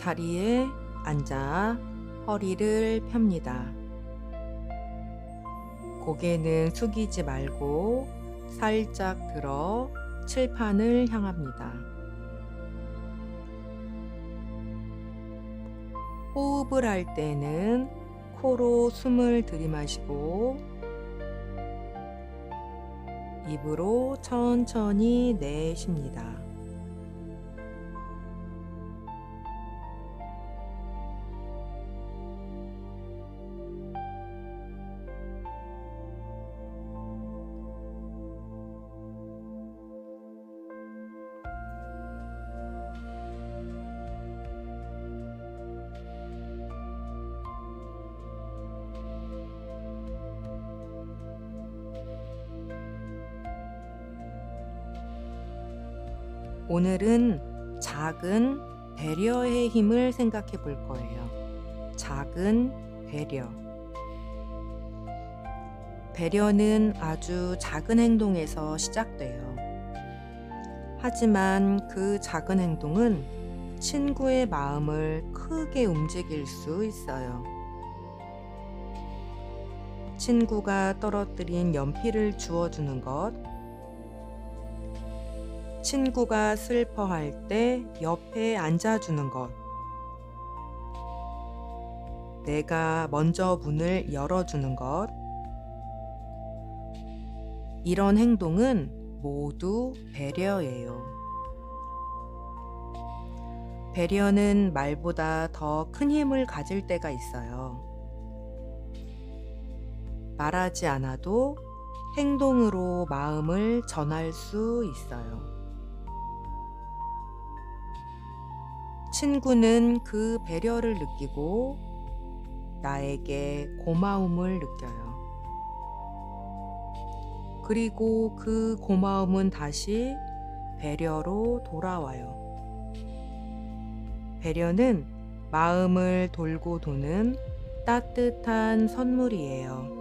자리에 앉아 허리를 펴니다. 고개는 숙이지 말고 살짝 들어 칠판을 향합니다. 호흡을 할 때는 코로 숨을 들이마시고 입으로 천천히 내쉽니다. 오늘은 작은 배려의 힘을 생각해 볼 거예요. 작은 배려. 배려는 아주 작은 행동에서 시작돼요. 하지만 그 작은 행동은 친구의 마음을 크게 움직일 수 있어요. 친구가 떨어뜨린 연필을 주워주는 것, 친구가 슬퍼할 때 옆에 앉아주는 것. 내가 먼저 문을 열어주는 것. 이런 행동은 모두 배려예요. 배려는 말보다 더 큰 힘을 가질 때가 있어요. 말하지 않아도 행동으로 마음을 전할 수 있어요. 친구는 그 배려를 느끼고 나에게 고마움을 느껴요. 그리고 그 고마움은 다시 배려로 돌아와요. 배려는 마음을 돌고 도는 따뜻한 선물이에요.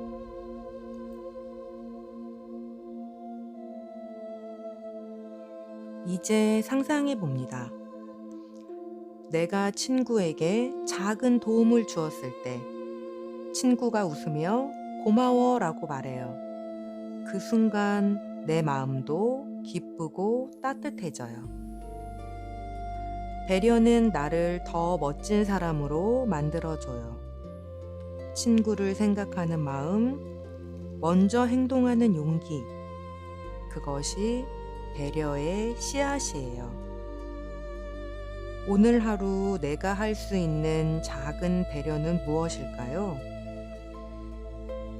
이제 상상해 봅니다. 내가 친구에게 작은 도움을 주었을 때 친구가 웃으며 고마워 라고 말해요. 그 순간 내 마음도 기쁘고 따뜻해져요. 배려는 나를 더 멋진 사람으로 만들어줘요. 친구를 생각하는 마음, 먼저 행동하는 용기, 그것이 배려의 씨앗이에요. 오늘 하루 내가 할 수 있는 작은 배려는 무엇일까요?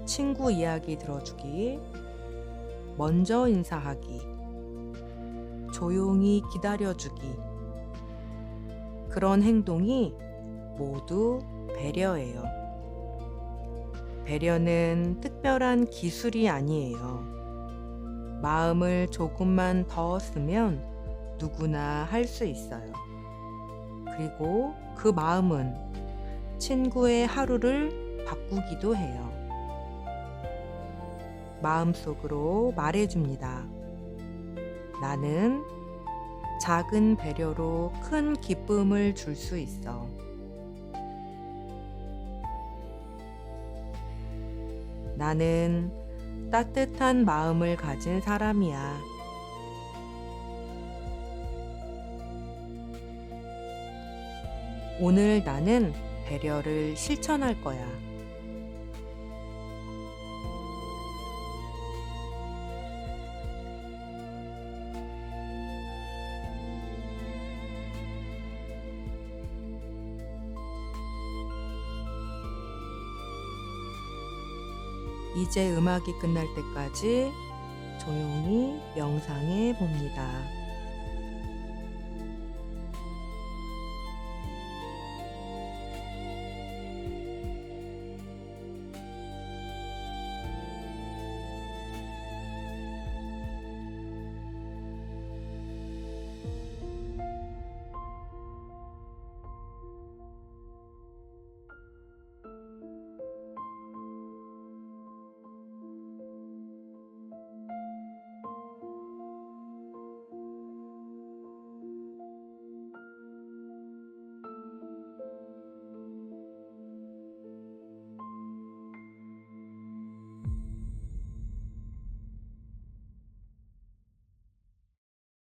친구 이야기 들어주기, 먼저 인사하기, 조용히 기다려주기. 그런 행동이 모두 배려예요. 배려는 특별한 기술이 아니에요. 마음을 조금만 더 쓰면 누구나 할 수 있어요. 그리고 그 마음은 친구의 하루를 바꾸기도 해요. 마음속으로 말해줍니다. 나는 작은 배려로 큰 기쁨을 줄 수 있어. 나는 따뜻한 마음을 가진 사람이야. 오늘 나는 배려를 실천할 거야. 이제 음악이 끝날 때까지 조용히 명상해 봅니다.